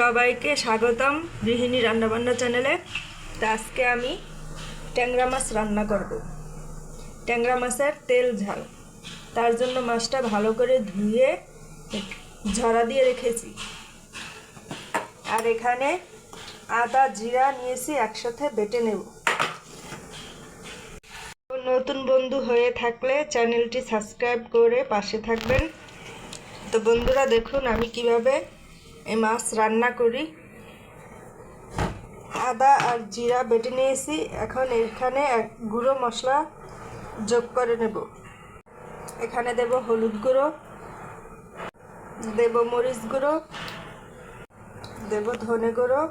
সবাইকে স্বাগতম গৃহিণী রান্নাবান্না চ্যানেলে। তো আজকে আমি ট্যাংরা মাছ রান্না করব। ট্যাংরা মাছের তেল ঝাল। তার জন্য মাছটা ভালো করে ধুয়ে ঝরা দিয়ে রেখেছি। আর এখানে আদা, জিরা নিয়েছি, একসাথে বেটে নেব। নতুন বন্ধু হয়ে থাকলে চ্যানেলটি সাবস্ক্রাইব করে পাশে থাকবেন। তো বন্ধুরা, দেখুন আমি কীভাবে এই মাছ রান্না করি। আদা আর জিরা বেটে নিয়েছি। এখন এখানে এক গুঁড়ো মশলা যোগ করে নেব। এখানে দেব হলুদ গুঁড়ো, দেব মরিচ গুঁড়ো, দেব ধনে গুঁড়ো,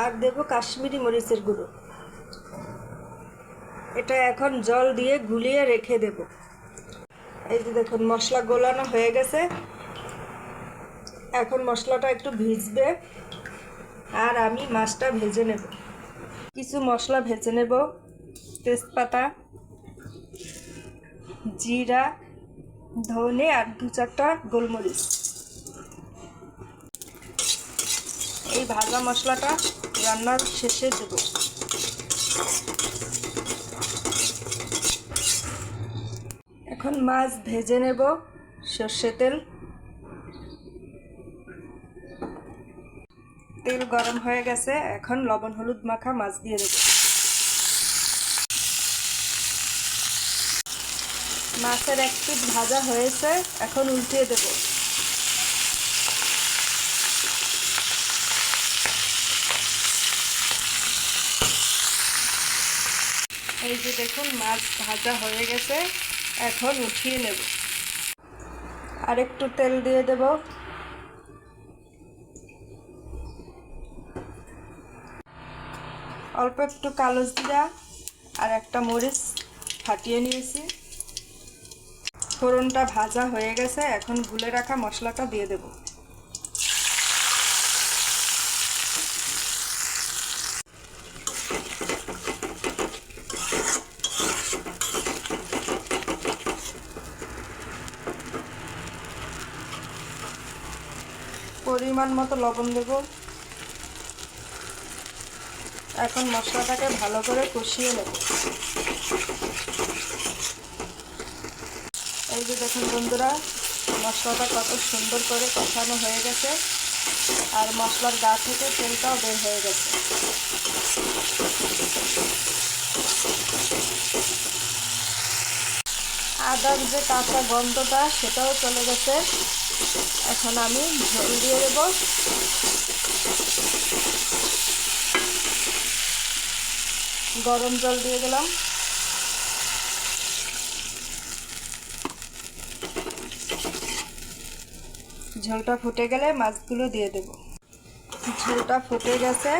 আর দেব কাশ্মীরি মরিচের গুঁড়ো। এটা এখন জল দিয়ে গুলিয়ে রেখে দেব। এই যে দেখুন, মশলা গোলানো হয়ে গেছে। এখন মশলাটা একটু ভিজবে। আর আমি মাছটা ভেজে নেব। কিছু মশলা ভেজে নেব। তেজপাতা, জিরা, ধনে আর দু চারটা গোলমরিচ। এই ভাজা মশলাটা রান্নার শেষে দেব। এখন মাছ ভেজে নেব। সর্ষে তেল। তেল গরম হয়ে গেছে, এখন লবণ, হলুদ মাখা মাছ দিয়ে দেব। মাছের এক পিঠ ভাজা হয়েছে, এখন উল্টিয়ে দেব। এই যে দেখুন, মাছ ভাজা হয়ে গেছে, এখন উঠিয়ে নেব। আর একটু তেল দিয়ে দেব। অল্প একটু কালো জিরা আর একটা মরিচ ফাটিয়ে নিয়েছি। ফোড়নটা ভাজা হয়ে গেছে, এখন গুলে রাখা মশলাটা দিয়ে দেব। পরিমাণ মতো লবণ দেব। এখন মশলাটাকে ভালো করে কষিয়ে নেব। এই যে দেখুন বন্ধুরা, মশলাটা কত সুন্দর করে কষানো হয়ে গেছে আর মশলার গা থেকে তেলটাও বের হয়ে গেছে। আদার যে কাঁচা গন্ধটা, সেটাও চলে গেছে। এখন আমি ঝোল দিয়ে দেবো। গরম জল দিয়ে দিলাম। ঝোলটা ফুটে গেলে মাছগুলো দিয়ে দেব। ঝোলটা ফুটে গেছে,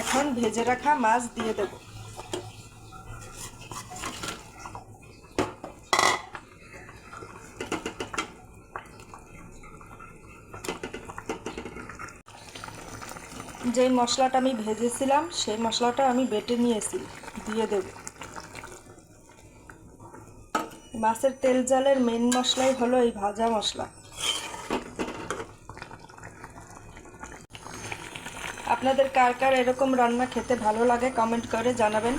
এখন ভেজে রাখা মাছ দিয়ে দেব। যে মশলাটা আমি ভেজেছিলাম, সেই মশলাটা আমি বেটে নিয়েছি, দিয়ে দেব। মাছের তেল জালের মেন মশলাই হলো এই ভাজা মশলা। আপনাদের কার কার এরকম রান্না খেতে ভালো লাগে কমেন্ট করে জানাবেন।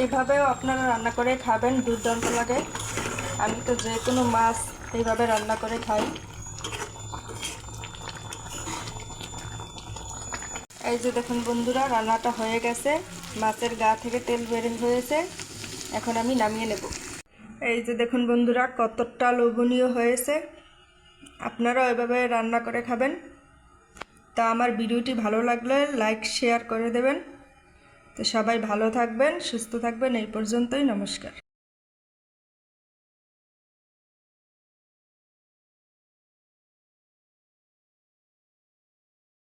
এইভাবেও আপনারা রান্না করে খাবেন, দুর্দান্ত লাগে। আমি তো যে কোনো মাছ এইভাবে রান্না করে খাই। এই যে দেখুন বন্ধুরা, রান্নাটা হয়ে গেছে। মাছের গা থেকে তেল বের হয়েছে। এখন আমি নামিয়ে নেব। এই যে দেখুন বন্ধুরা, কতটা লোভনীয় হয়েছে। আপনারাও এভাবে রান্না করে খাবেন। তা আমার ভিডিওটি ভালো লাগলে লাইক, শেয়ার করে দেবেন। তো সবাই ভালো থাকবেন, সুস্থ থাকবেন। এই পর্যন্তই নমস্কার।